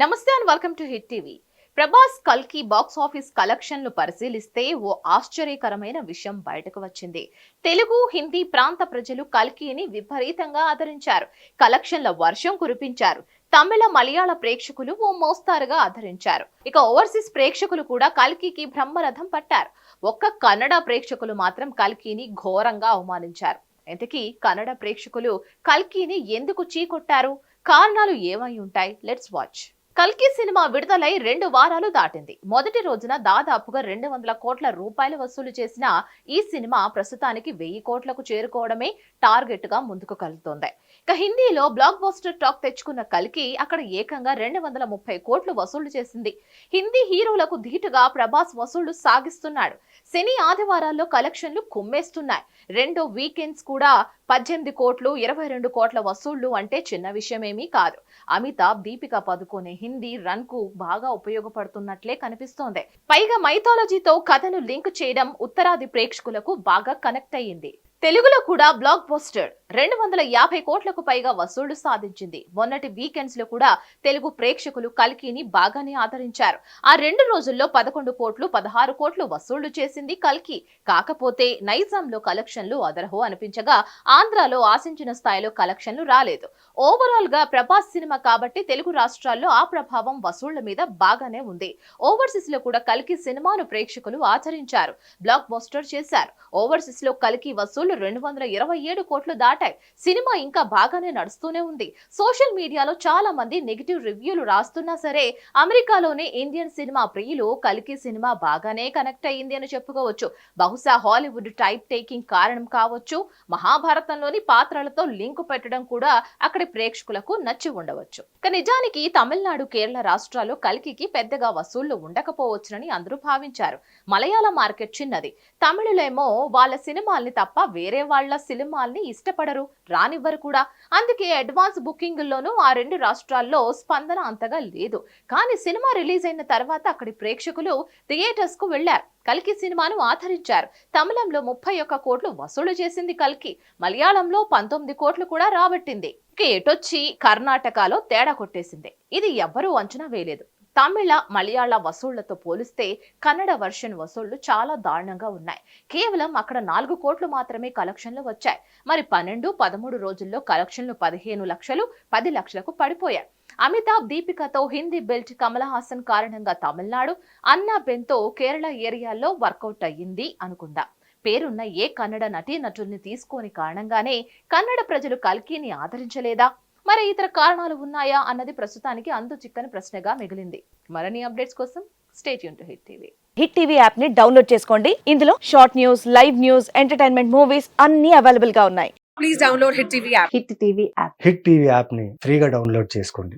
నమస్తే and welcome to Hit TV. Prabhas కల్కి box office కలెక్షన్లు పరిశీలిస్తే ఓ ఆశ్చర్యకరమైన విషయం బయటకు వచ్చింది. తెలుగు హిందీ ప్రాంత ప్రజలు కల్కిని విపరీతంగా ఆదరించారు. కలెక్షన్ల వర్షం కురిపించారు. తమిళ మలయాళ ప్రేక్షకులు ఓ మోస్తారుగా ఆదరించారు. ఇక ఓవర్సీస్ ప్రేక్షకులు కూడా కల్కికి బ్రహ్మరథం పట్టారు. ఒక్క కన్నడ ప్రేక్షకులు మాత్రం కల్కిని ఘోరంగా అవమానించారు. ఇంతకీ కన్నడ ప్రేక్షకులు కల్కిని ఎందుకు చీకొట్టారు? కారణాలు ఏమై ఉంటాయి? Let's watch. కల్కి సినిమా విడుదలై రెండు వారాలు దాటింది. మొదటి రోజున దాదాపుగా రెండు వందల కోట్ల రూపాయలు వసూలు చేసిన ఈ సినిమా ప్రస్తుతానికి వెయ్యి కోట్లకు చేరుకోవడమే టార్గెట్గా ముందుకు కలుతోంది ఇక హిందీలో బ్లాక్ బస్టర్ టాక్ తెచ్చుకున్న కల్కి అక్కడ ఏకంగా రెండు వందల ముప్పై కోట్లు వసూలు చేసింది. హిందీ హీరోలకు ధీటుగా ప్రభాస్ వసూళ్ళు సాగిస్తున్నాడు. శని ఆదివారాల్లో కలెక్షన్లు కుమ్మేస్తున్నాయి. రెండో వీకెండ్స్ కూడా పద్దెనిమిది కోట్లు ఇరవై రెండు కోట్ల వసూళ్ళు అంటే చిన్న విషయమేమీ కాదు. అమితాబ్ దీపిక పదుకొనే హిందీ రన్కు బాగా ఉపయోగపడుతున్నట్లే కనిపిస్తోంది. పైగా మైథాలజీతో కథను లింక్ చేయడం ఉత్తరాది ప్రేక్షకులకు బాగా కనెక్ట్ అయ్యింది. తెలుగులో కూడా బ్లాక్ పోస్టర్ రెండు వందల యాభై కోట్లకు పైగా వసూళ్ళు సాధించింది. మొన్నటి వీకెండ్స్లో కూడా తెలుగు ప్రేక్షకులు కల్కిని బాగానే ఆదరించారు. ఆ రెండు రోజుల్లో పదకొండు కోట్లు పదహారు కోట్లు వసూళ్ళు చేసింది కల్కి. కాకపోతే నైజాంలో కలెక్షన్లు అదరహో అనిపించగా ఆంధ్రాలో ఆశించిన స్థాయిలో కలెక్షన్లు రాలేదు. ఓవరాల్గా ప్రభాస్ సినిమా కాబట్టి తెలుగు రాష్ట్రాల్లో ఆ ప్రభావం వసూళ్ళ మీద బాగానే ఉంది. ఓవర్సీస్లో కూడా కల్కి సినిమాను ప్రేక్షకులు ఆచరించారు. బ్లాక్ బస్టర్ చేశారు. ఓవర్సీస్లో కల్కి వసూళ్ళు రెండు వందల ఇరవై ఏడు కోట్లు దాటి దాటాయి సినిమా ఇంకా బాగానే నడుస్తూనే ఉంది. సోషల్ మీడియాలో చాలా మంది నెగిటివ్ రివ్యూలు రాస్తున్నా సరే అమెరికాలోనే ఇండియన్ సినిమా ప్రియులు కలికి సినిమా బాగానే కనెక్ట్ అయ్యింది అని చెప్పుకోవచ్చు. బహుశా హాలీవుడ్ టైప్ టేకింగ్ కారణం కావచ్చు. మహాభారతంలోని పాత్రలతో లింకు పెట్టడం కూడా అక్కడి ప్రేక్షకులకు నచ్చి ఉండవచ్చు. ఇక నిజానికి తమిళనాడు కేరళ రాష్ట్రాల్లో కలికి పెద్దగా వసూళ్ళు ఉండకపోవచ్చునని అందరూ భావించారు. మలయాళ మార్కెట్ చిన్నది. తమిళులేమో వాళ్ళ సినిమాల్ని తప్ప వేరే వాళ్ళ సినిమాల్ని ఇష్టపడరు రానివ్వరు కూడా. అందుకే అడ్వాన్స్ బుకింగుల్లోనూ ఆ రెండు రాష్ట్రాల్లో స్పందన అంతగా లేదు. కానీ సినిమా రిలీజ్ అయిన తర్వాత అక్కడి ప్రేక్షకులు థియేటర్స్కు వెళ్ళారు కల్కి సినిమాను ఆదరించారు. తమిళంలో ముప్పై ఒక్క కోట్లు వసూలు చేసింది కల్కి. మలయాళంలో పంతొమ్మిది కోట్లు కూడా రాబట్టింది. ఇక ఎటొచ్చి కర్ణాటకలో తేడా కొట్టేసింది. ఇది ఎవ్వరూ అంచనా వేయలేదు. తమిళ మలయాళ వసూళ్ళతో పోలిస్తే కన్నడ వర్షన్ వసూళ్ళు చాలా దారుణంగా ఉన్నాయి. కేవలం అక్కడ నాలుగు కోట్లు మాత్రమే కలెక్షన్లు వచ్చాయి. మరి పన్నెండు పదమూడు రోజుల్లో కలెక్షన్లు పదిహేను లక్షలు పది లక్షలకు పడిపోయాయి. అమితాబ్ దీపికతో హిందీ బెల్ట్ కమల్ హాసన్ కారణంగా తమిళనాడు అన్నా బెన్తో కేరళ ఏరియాల్లో వర్కౌట్ అయ్యింది అనుకుందా. పేరున్న ఏ కన్నడ నటీ నటుల్ని తీసుకోని కారణంగానే కన్నడ ప్రజలు కల్కిని ఆదరించలేదా? మరి ఇతర కారణాలు ఉన్నాయా అన్నది ప్రస్తుతానికి అంతు చిక్కని ప్రశ్నగా మిగిలింది. మరిన్ని అప్డేట్స్ కోసం stay Yoon to Hit TV Hit TV యాప్ని డౌన్లోడ్ చేసుకోండి. ఇందులో short news live news entertainment movies అన్ని అవైలబుల్గా ఉన్నాయి. Please download Hit TV app. Hit TV app Hit TV యాప్ని ఫ్రీగా డౌన్లోడ్ చేసుకోండి.